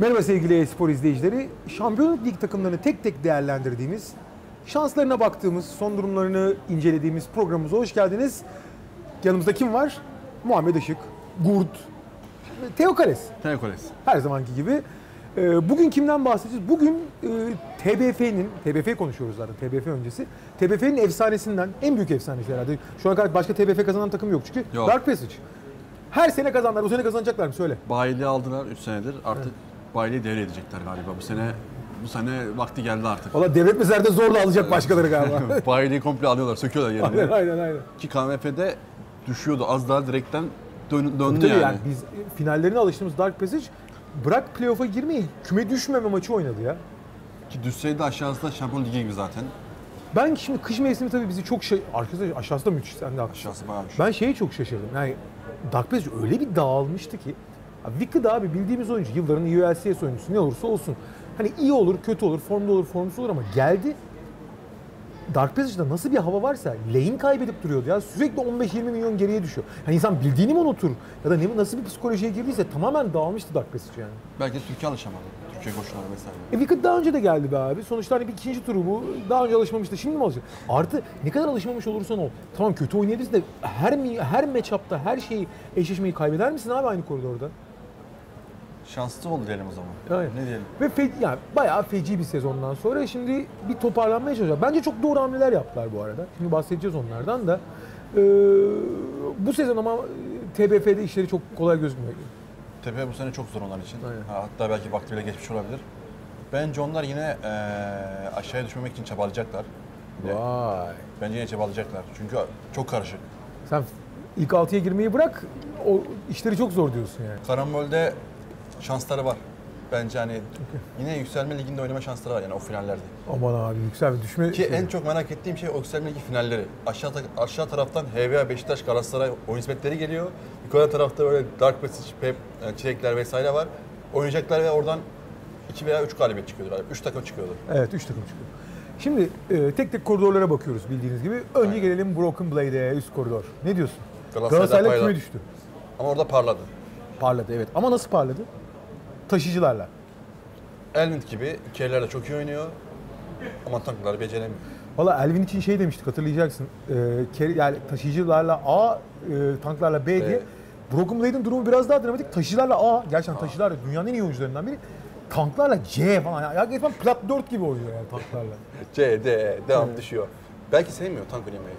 Merhaba sevgili spor izleyicileri. Şampiyonluk Lig takımlarını tek tek değerlendirdiğimiz, şanslarına baktığımız, son durumlarını incelediğimiz programımıza hoş geldiniz. Yanımızda kim var? Muhammed Işık, Gurt, Teo Kales. Teokoles. Her zamanki gibi. Ee, Bugün kimden bahsedeceğiz? Bugün e, TBF'nin, TBF konuşuyoruz zaten TBF öncesi. TBF'nin efsanesinden, en büyük efsanesi herhalde. Şu ana kadar başka TBF kazanan takım yok çünkü. Yok. Dark Passage. Her sene kazanlar, bu sene kazanacaklar mı? Söyle. Bayili aldılar 3 senedir. Artık bayiliği devre edecekler galiba. Bu sene bu sene vakti geldi artık. Valla devlet mezarda zorla alacak başkaları galiba. bayiliği komple alıyorlar, söküyorlar yerine. aynen aynen. Ki KMF'de düşüyordu. Az daha direkten dön, döndü Tabii yani. yani biz finallerine alıştığımız Dark Passage bırak playoff'a girmeyi küme düşmeme maçı oynadı ya. Ki düşseydi aşağısında Şampiyon Ligi gibi zaten. Ben şimdi kış mevsimi tabii bizi çok şey... Arkadaşlar aşağısı da müthiş. Sen de haklısın. Aşağısı bayağı. Ben şeye çok şaşırdım. Yani Dark Passage öyle bir dağılmıştı ki. Wicked abi bildiğimiz oyuncu. Yılların ULCS oyuncusu ne olursa olsun. Hani iyi olur, kötü olur, formda olur, formsuz olur ama geldi. Dark Passage'da nasıl bir hava varsa lane kaybedip duruyordu ya. Sürekli 15-20 milyon geriye düşüyor. Hani insan bildiğini mi unutur? Ya da ne, nasıl bir psikolojiye girdiyse tamamen dağılmıştı Dark Passage yani. Belki Türkiye alışamadı. Türkiye koşulları vesaire. E Wicked daha önce de geldi be abi. Sonuçta hani bir ikinci turu bu. Daha önce alışmamıştı. Şimdi mi alışacak? Artı ne kadar alışmamış olursan ol. Tamam kötü oynayabilirsin de her her matchup'ta her şeyi eşleşmeyi kaybeder misin abi aynı koridorda? Şanslı oldu diyelim o zaman. Aynen. Ne diyelim? Ve fe, yani bayağı feci bir sezondan sonra şimdi bir toparlanmaya çalışıyor. Bence çok doğru hamleler yaptılar bu arada. Şimdi bahsedeceğiz onlardan da. Ee, bu sezon ama TBF'de işleri çok kolay gözükmüyor. Tepe bu sene çok zor onlar için. Aynen. Ha, Hatta belki vakti bile geçmiş olabilir. Bence onlar yine eee aşağıya düşmemek için çabalayacaklar. Vay. Bence yine çabalayacaklar. Çünkü çok karışık. Sen ilk altıya girmeyi bırak, o işleri çok zor diyorsun yani. Karambol'de şansları var. Bence hani yine yükselme liginde oynama şansları var yani o finallerde. Aman abi yüksel düşme. Ki şey- en çok merak ettiğim şey o yükselme ligi finalleri. Aşağı aşağı taraftan HVA, Beşiktaş, Galatasaray oyun hizmetleri geliyor. Yukarı tarafta böyle Dark Passage, Pep, yani Çilekler vesaire var. Oynayacaklar ve oradan 2 veya 3 galibiyet çıkıyordu. 3 takım çıkıyordu. Evet, üç takım çıkıyor. Şimdi e, tek tek koridorlara bakıyoruz bildiğiniz gibi. Önce Aynen. gelelim Broken Blade'e, üst koridor. Ne diyorsun? Galatasaray'la küme düştü. Ama orada parladı. Parladı evet. Ama nasıl parladı? Taşıyıcılarla. Elmint gibi Kerler de çok iyi oynuyor. Ama tankları beceremiyor. Valla Elvin için şey demiştik hatırlayacaksın. E, yani taşıyıcılarla A, e, tanklarla B diye. Broken Blade'in durumu biraz daha dramatik. Taşıyıcılarla A, gerçekten taşıyıcılar dünyanın en iyi oyuncularından biri. Tanklarla C falan. Ya, gerçekten plat 4 gibi oynuyor yani tanklarla. C, D, devam düşüyor. Belki sevmiyor tank oynamayı.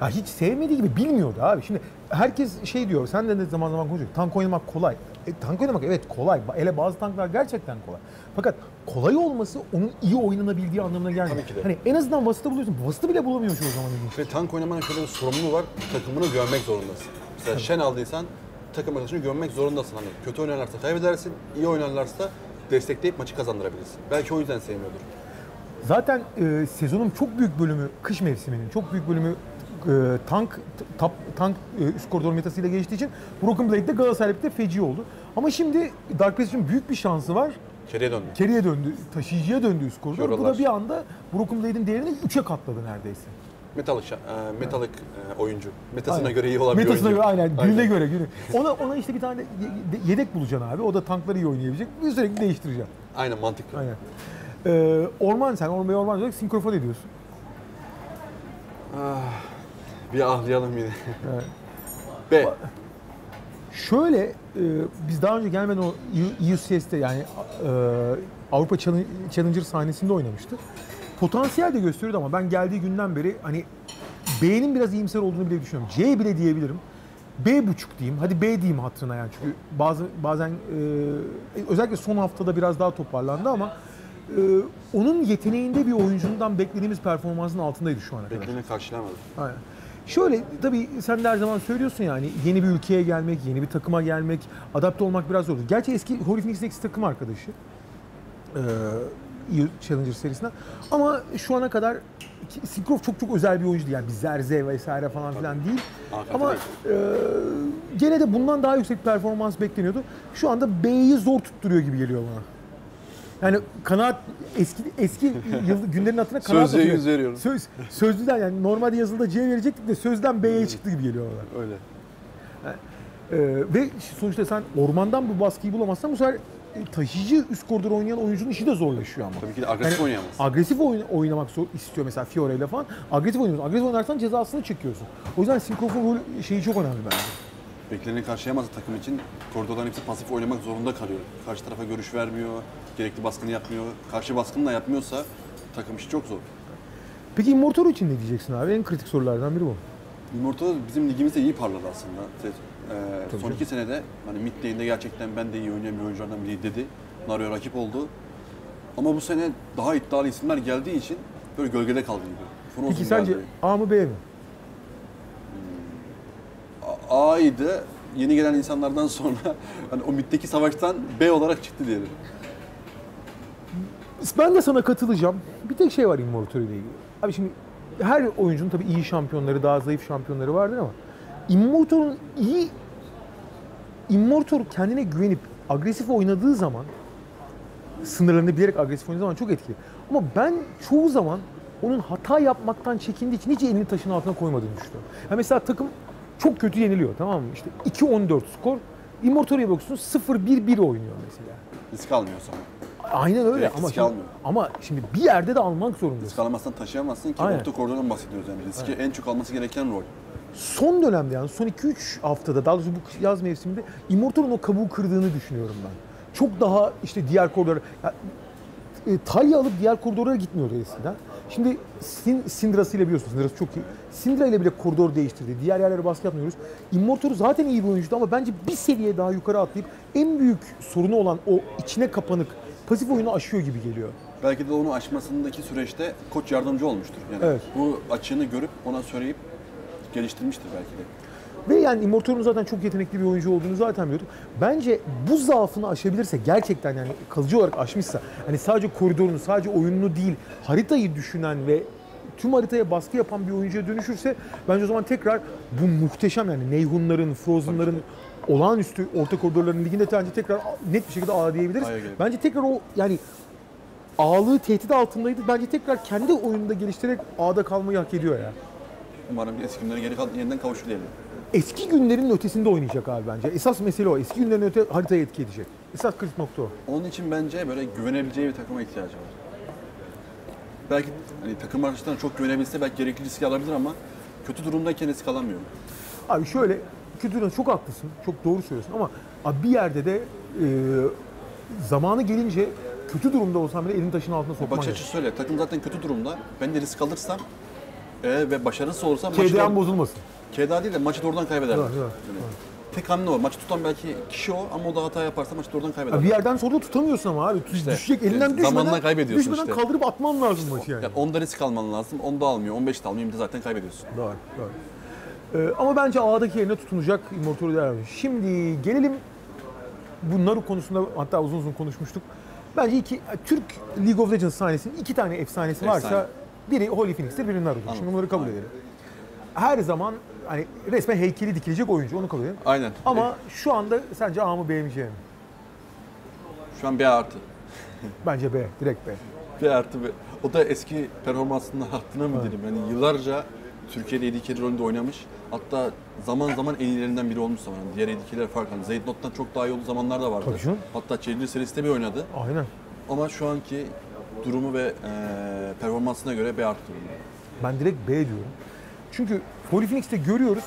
Ya hiç sevmediği gibi bilmiyordu abi. Şimdi herkes şey diyor, sen de zaman zaman konuşuyor. Tank oynamak kolay. E, tank oynamak evet kolay. Hele bazı tanklar gerçekten kolay. Fakat kolay olması onun iyi oynanabildiği anlamına gelmiyor. Tabii ki de. Hani en azından vasıta buluyorsun. Vasıta bile bulamıyor çoğu zaman ilginç. Ve tank oynamanın şöyle bir sorumluluğu var. Takımını gömmek zorundasın. Mesela şen aldıysan takım arkadaşını gömmek zorundasın. Hani kötü oynarlarsa kaybedersin, iyi oynarlarsa destekleyip maçı kazandırabilirsin. Belki o yüzden sevmiyordur. Zaten e, sezonun çok büyük bölümü, kış mevsiminin çok büyük bölümü e, tank tap, tank e, üst koridor metasıyla geçtiği için Broken Blade'de Galatasaray'da feci oldu. Ama şimdi Dark Passage'in büyük bir şansı var. Geriye döndü. Geriye döndü, taşıyıcıya döndü üst koridor. Bu da bir anda Broken Blade'in değerini 3'e katladı neredeyse. Metalık, şa- e, metalık e, oyuncu. Metasına Aynen. göre iyi olan bir Metasına oyuncu. göre aynen, gününe göre günü. Ona ona işte bir tane ye- ye- yedek bulacaksın abi. O da tankları iyi oynayabilecek. Bir sürekli değiştireceksin. Aynen mantıklı. Aynen. Ee, orman sen, orman orman olarak sinkrofon ediyorsun. Bir ahlayalım yine. Evet. B. Şöyle e, biz daha önce gelmeden o UCS'te yani e, Avrupa Challenge- Challenger sahnesinde oynamıştı. Potansiyel de gösteriyordu ama ben geldiği günden beri hani B'nin biraz iyimser olduğunu bile düşünüyorum. C bile diyebilirim. B buçuk diyeyim. Hadi B diyeyim hatırına yani. Çünkü bazı bazen e, özellikle son haftada biraz daha toparlandı ama e, onun yeteneğinde bir oyuncundan beklediğimiz performansın altındaydı şu ana kadar. Beklediğini karşılayamadı. Aynen. Şöyle tabii sen de her zaman söylüyorsun yani yeni bir ülkeye gelmek, yeni bir takıma gelmek, adapte olmak biraz zor. Gerçi eski eski takım arkadaşı. EU Challenger serisinden. Ama şu ana kadar Sinkrov çok çok özel bir oyuncu değil. Yani bir Zerze vesaire falan filan değil. Hakikaten Ama e, gene de bundan daha yüksek performans bekleniyordu. Şu anda B'yi zor tutturuyor gibi geliyor bana. Yani kanaat eski eski yıl, günlerin hatırına kanaat Sözlüğe atıyor. yüz veriyorum. Söz, sözlüden yani normalde yazılıda C verecektik de sözden B'ye çıktı gibi geliyor bana. Öyle. Ee, ve sonuçta sen ormandan bu baskıyı bulamazsan bu sefer taşıyıcı üst koridor oynayan oyuncunun işi de zorlaşıyor ama. Tabii ki de agresif Yani oynayamaz. Agresif oyun, oynamak zor, istiyor mesela Fiore ile falan. Agresif oynuyorsun. Agresif oynarsan cezasını çekiyorsun. O yüzden rol şeyi çok önemli bence. Bekleneni karşılayamazsa takım için koridorların hepsi pasif oynamak zorunda kalıyor. Karşı tarafa görüş vermiyor, gerekli baskını yapmıyor. Karşı baskını da yapmıyorsa takım işi çok zor. Peki Immortaro için ne diyeceksin abi? En kritik sorulardan biri bu. Immortal bizim ligimizde iyi parladı aslında. Se- e, son canım. iki senede hani mid lane'de gerçekten ben de iyi oynayan bir oyunculardan biri dedi. Naruto rakip oldu. Ama bu sene daha iddialı isimler geldiği için böyle gölgede kaldı gibi. Frozen Peki sence geldi. A mı B mi? A'ydı. Yeni gelen insanlardan sonra hani o middeki savaştan B olarak çıktı diyelim. Ben de sana katılacağım. Bir tek şey var Immortaro ile ilgili. Abi şimdi her oyuncunun tabii iyi şampiyonları, daha zayıf şampiyonları vardır ama Immortoro'nun iyi Immortoro kendine güvenip agresif oynadığı zaman sınırlarını bilerek agresif oynadığı zaman çok etkili. Ama ben çoğu zaman onun hata yapmaktan çekindiği için hiç elini taşın altına koymadığını düşünüyorum. Ya mesela takım çok kötü yeniliyor tamam mı? İşte 2-14 skor. Immortoro'ya bakıyorsun 0-1-1 oynuyor mesela. Risk almıyor sana. Aynen öyle Direkt ama şimdi, almıyor. ama şimdi bir yerde de almak zorundasın. Risk alamazsan taşıyamazsın ki Aynen. orta koridordan bahsediyoruz yani. Riski en çok alması gereken rol. Son dönemde yani son 2-3 haftada daha doğrusu bu yaz mevsiminde Immortal'ın o kabuğu kırdığını düşünüyorum ben. Çok daha işte diğer koridorlara ya, e, Talya alıp diğer koridorlara gitmiyordu eskiden. Şimdi Sin, Syndra'sıyla biliyorsunuz. Syndra'sı çok iyi. Syndra ile bile koridor değiştirdi. Diğer yerlere baskı yapmıyoruz. Immortal zaten iyi bir oyuncuydu ama bence bir seviye daha yukarı atlayıp en büyük sorunu olan o içine kapanık pasif oyunu aşıyor gibi geliyor. Belki de onu aşmasındaki süreçte koç yardımcı olmuştur. Yani Evet. bu açığını görüp ona söyleyip geliştirmiştir belki de. Ve yani Immortal'ın zaten çok yetenekli bir oyuncu olduğunu zaten biliyorduk. Bence bu zaafını aşabilirse gerçekten yani kalıcı olarak aşmışsa hani sadece koridorunu, sadece oyununu değil haritayı düşünen ve tüm haritaya baskı yapan bir oyuncuya dönüşürse bence o zaman tekrar bu muhteşem yani Neyhunların, Frozen'ların olağanüstü orta koridorların liginde bence tekrar net bir şekilde ağ diyebiliriz. Bence tekrar o yani ağlığı tehdit altındaydı. Bence tekrar kendi oyununda geliştirerek ağda kalmayı hak ediyor ya. Umarım eski günlere geri yeniden kavuşur diyelim. Eski günlerin ötesinde oynayacak abi bence. Esas mesele o. Eski günlerin öte haritaya etki edecek. Esas kritik nokta o. Onun için bence böyle güvenebileceği bir takıma ihtiyacı var. Belki hani takım arkadaşlarına çok güvenebilse belki gerekli riski alabilir ama kötü durumdayken risk alamıyor. Abi şöyle, kötü çok haklısın. Çok doğru söylüyorsun ama abi bir yerde de e, zamanı gelince kötü durumda olsam bile elini taşın altına sokman Bakış açısı söyle. Takım zaten kötü durumda. Ben de risk alırsam e, ve başarısız olursa maçı KDM doğru- bozulmasın. KDA değil de maçı doğrudan kaybederler. Doğru, doğru, Yani tek hamle o. Maçı tutan belki kişi o ama o da hata yaparsa maçı doğrudan kaybeder. Abi bir yerden sonra da tutamıyorsun ama abi. İşte, düşecek e, elinden düşmeden, zamanla kaybediyorsun düşmeden işte. kaldırıp atman lazım maçı yani. Yani onda risk alman lazım. Onda almıyor. 15'te almıyor. 20'de zaten kaybediyorsun. Doğru, doğru. Ee, ama bence A'daki yerine tutunacak Immortal'ı değer veriyor. Şimdi gelelim bu Naru konusunda hatta uzun uzun konuşmuştuk. Bence iki Türk League of Legends sahnesinin iki tane efsanesi varsa Efsane. biri Holy Phoenix'tir, biri Naru'dur. Şimdi bunları kabul Aynen. edelim. Her zaman hani resmen heykeli dikilecek oyuncu onu kabul edelim. Aynen. Ama şu anda sence A mı B mi C mi? Şu an B artı. Bence B, direkt B. B artı B. O da eski performansından hattına mı diyelim? Yani yıllarca Türkiye'de carry rolünde oynamış. Hatta zaman zaman en iyilerinden biri olmuş zaman. Yani diğer carry'ler farklı. Hani Zayt Not'tan çok daha iyi olduğu zamanlar da vardı. Tabii canım. Hatta Challenger serisinde bir oynadı. Aynen. Ama şu anki durumu ve eee performansına göre B artı durumda. Ben direkt B diyorum. Çünkü Holy Phoenix'te görüyoruz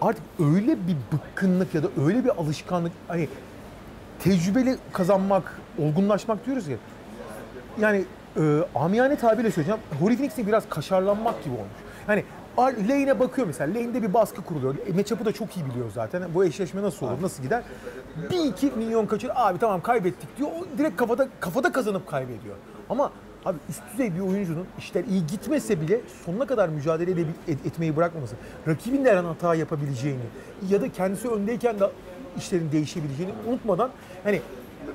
artık öyle bir bıkkınlık ya da öyle bir alışkanlık hani tecrübeli kazanmak, olgunlaşmak diyoruz ya. Yani e, amiyane tabirle söyleyeceğim. Holy Phoenix'te biraz kaşarlanmak gibi olmuş. Yani lane'e bakıyor mesela. Lane'de bir baskı kuruluyor. E, Matchup'ı da çok iyi biliyor zaten. Bu eşleşme nasıl olur, nasıl gider? Bir iki milyon kaçır. Abi tamam kaybettik diyor. O direkt kafada kafada kazanıp kaybediyor. Ama abi üst düzey bir oyuncunun işler iyi gitmese bile sonuna kadar mücadele edebil- et- etmeyi bırakmaması. Rakibin de her an hata yapabileceğini ya da kendisi öndeyken de işlerin değişebileceğini unutmadan hani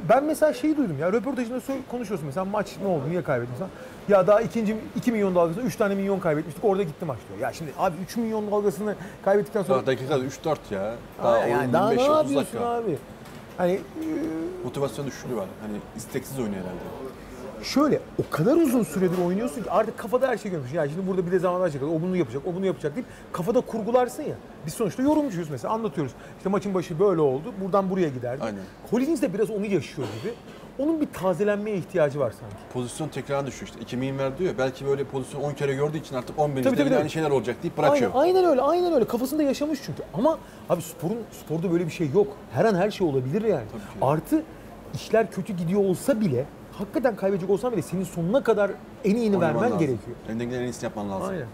ben mesela şeyi duydum ya röportajında konuşuyorsun mesela maç ne oldu niye kaybettin sen? Ya daha ikinci 2 milyon dalgasında 3 tane milyon kaybetmiştik orada gitti maç diyor. Ya şimdi abi 3 milyon dalgasını kaybettikten sonra Daha dakika 3-4 ya. Daha, Daha yani daha ne 25-30 yapıyorsun dakika. abi? Hani Motivasyon düşüklüğü var. Hani isteksiz oynuyor herhalde. Şöyle o kadar uzun süredir oynuyorsun ki artık kafada her şey görmüş. Yani şimdi burada bir dezavantaj çıkacak. O bunu yapacak, o bunu yapacak deyip kafada kurgularsın ya. Biz sonuçta yorumcuyuz mesela anlatıyoruz. İşte maçın başı böyle oldu. Buradan buraya giderdi. Aynen. Collins de biraz onu yaşıyor gibi. Onun bir tazelenmeye ihtiyacı var sanki. Pozisyon tekrarına düşüyor işte. 2000 ver diyor. Belki böyle pozisyon 10 kere gördüğü için artık 11. Tabii, tabii, de tabii. aynı şeyler olacak deyip bırakıyor. Aynen, aynen öyle, aynen öyle. Kafasında yaşamış çünkü. Ama abi sporun sporda böyle bir şey yok. Her an her şey olabilir yani. Artı işler kötü gidiyor olsa bile hakikaten kaybedecek olsan bile senin sonuna kadar en iyini Oynaman vermen lazım. gerekiyor. Elinden gelen en iyisini yapman lazım. Aynen.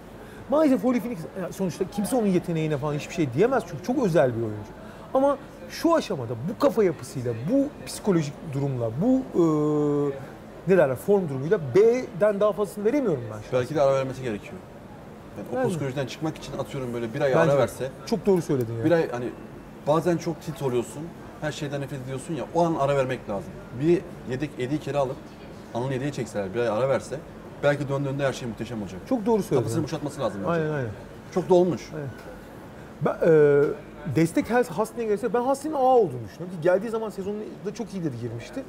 Maalesef Holy Phoenix yani sonuçta kimse onun yeteneğine falan hiçbir şey diyemez çünkü çok özel bir oyuncu. Ama şu aşamada bu kafa yapısıyla, bu psikolojik durumla, bu eee ne derler form durumuyla B'den daha fazlasını veremiyorum ben şu. Belki de ara vermesi gerekiyor. Yani o Bence. psikolojiden çıkmak için atıyorum böyle bir ay Bence ara verse. Çok doğru söyledin ya. Bir ay hani bazen çok tilt oluyorsun. Her şeyden nefret ediyorsun ya o an ara vermek lazım. Bir yedek yediği kere alıp Anıl yediği çekseler bir ay ara verse belki döndüğünde her şey muhteşem olacak. Çok doğru söyledin. Kafasını boşaltması lazım bence. Aynen aynen. Çok da olmuş. Ben, e, destek her Hasen'e gelirse ben Hasen'in A olduğunu düşünüyorum. Ki geldiği zaman sezonda çok iyi dedi girmişti.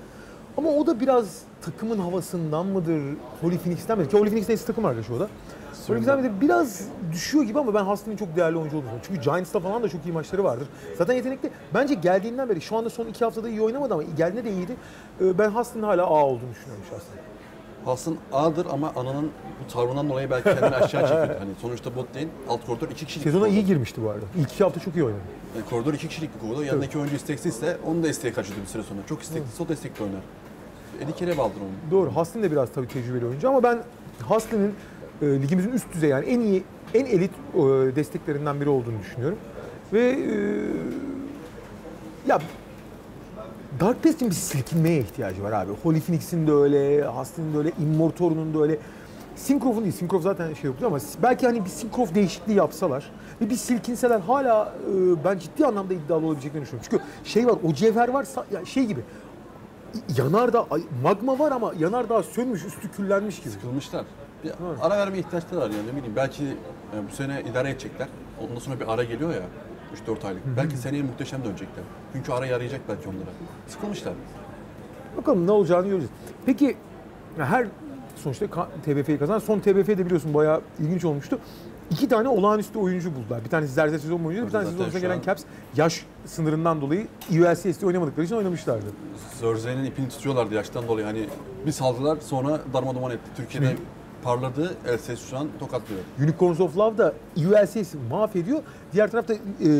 Ama o da biraz takımın havasından mıdır, Holy Phoenix'ten midir? Ki Holy Phoenix neyse takım arkadaşı o da. Holy Phoenix'ten midir? Biraz düşüyor gibi ama ben Hasen'in çok değerli oyuncu olduğunu. Çünkü Giants'ta falan da çok iyi maçları vardır. Zaten yetenekli. Bence geldiğinden beri, şu anda son iki haftada iyi oynamadı ama geldiğinde de iyiydi. E, ben Hasen'in hala A olduğunu düşünüyorum şahsen. Hasan A'dır ama Anıl'ın bu tavrından dolayı belki kendini aşağı çekiyor. Hani sonuçta bot değil, alt koridor iki kişilik. Sezona bir iyi girmişti bu arada. İlk iki hafta çok iyi oynadı. Yani koridor iki kişilik bir koridor. Yanındaki oyuncu isteksizse onu da isteğe kaçırdı bir süre sonra. Çok istekliyse o da istekli oynar. Eddie Carey baldır onu. Doğru. Haslin de biraz tabii tecrübeli oyuncu ama ben Haslin'in e, ligimizin üst düzey yani en iyi, en elit e, desteklerinden biri olduğunu düşünüyorum. Ve e, ya Dark Pass'in bir silkinmeye ihtiyacı var abi. Holy Phoenix'in de öyle, Haslin'in de öyle, Immortor'un da öyle. Syncroft'un değil, Syncroft zaten şey yapıyor ama belki hani bir Syncroft değişikliği yapsalar ve bir silkinseler hala e, ben ciddi anlamda iddialı olabileceklerini düşünüyorum. Çünkü şey var, o cevher var, ya şey gibi, yanardağ, magma var ama yanardağ sönmüş, üstü küllenmiş gibi. Sıkılmışlar. Bir ara vermeye ihtiyaçları var yani ne bileyim. Belki e, bu sene idare edecekler. Ondan sonra bir ara geliyor ya. 3-4 aylık. Belki seneye muhteşem dönecekler. Çünkü ara yarayacak belki onlara. Sıkılmışlar. Bakalım ne olacağını göreceğiz. Peki ya her sonuçta TBF'yi kazan. Son TBF de biliyorsun bayağı ilginç olmuştu. İki tane olağanüstü oyuncu buldular. Bir tanesi Zerze sezon boyunca, bir tanesi zaten sezon şu gelen Caps yaş sınırından dolayı ULCS'de oynamadıkları için oynamışlardı. Zörze'nin ipini tutuyorlardı yaştan dolayı. Hani bir saldılar sonra darmadağın etti. Türkiye'de parladı. LCS şu an tokatlıyor. Unicorns of Love da ULCS'i mahvediyor. Diğer tarafta e,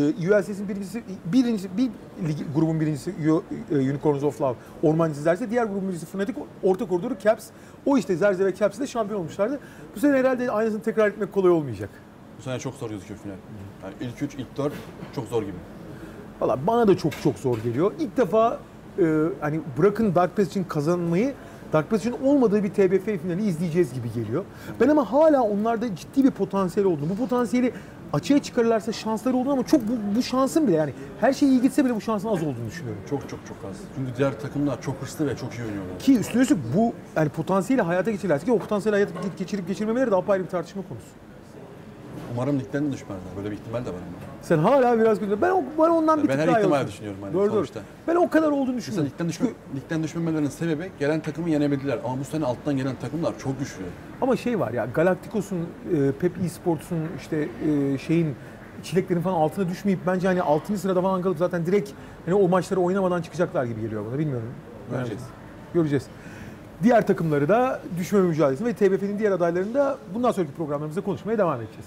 ULCS'in birincisi, birincisi, bir ligi, grubun birincisi e, Unicorns of Love Ormancı Zerze, diğer grubun birincisi Fnatic, orta koridoru Caps. O işte Zerze ve Caps'de şampiyon olmuşlardı. Bu sene herhalde aynısını tekrar etmek kolay olmayacak. Bu sene çok zor gözüküyor final. Yani ilk 3, ilk 4 çok zor gibi. Valla bana da çok çok zor geliyor. İlk defa e, hani bırakın Dark Pass için kazanmayı Dark Pass için olmadığı bir TBF finali izleyeceğiz gibi geliyor. Ben ama hala onlarda ciddi bir potansiyel olduğunu, bu potansiyeli açığa çıkarırlarsa şansları olduğunu ama çok bu, bu şansın bile yani her şey iyi gitse bile bu şansın az olduğunu düşünüyorum. Çok çok çok az. Çünkü diğer takımlar çok hırslı ve çok iyi oynuyorlar. Ki üstüne üstlük bu yani potansiyeli hayata geçirirlerse ki o potansiyeli hayata geçirip geçirmemeleri daha ayrı bir tartışma konusu. Umarım ligden de düşmezler. Böyle bir ihtimal de var ama. Sen hala biraz güzel. Ben, o- ben ondan bir Ben tık her daha ihtimali yakınım. düşünüyorum hani Doğru, doğru. sonuçta. Ben o kadar olduğunu Mesela düşünüyorum. ligden, düşme, ligden düşmemelerinin sebebi gelen takımı yenemediler. Ama bu sene alttan gelen takımlar çok güçlü. Ama şey var ya Galacticos'un, e, Pep Esports'un işte e, şeyin çileklerin falan altına düşmeyip bence hani 6. sırada falan kalıp zaten direkt hani o maçları oynamadan çıkacaklar gibi geliyor bana bilmiyorum. Göreceğiz. Göreceğiz. Diğer takımları da düşme mücadelesi ve TBF'nin diğer adaylarını da bundan sonraki programlarımızda konuşmaya devam edeceğiz.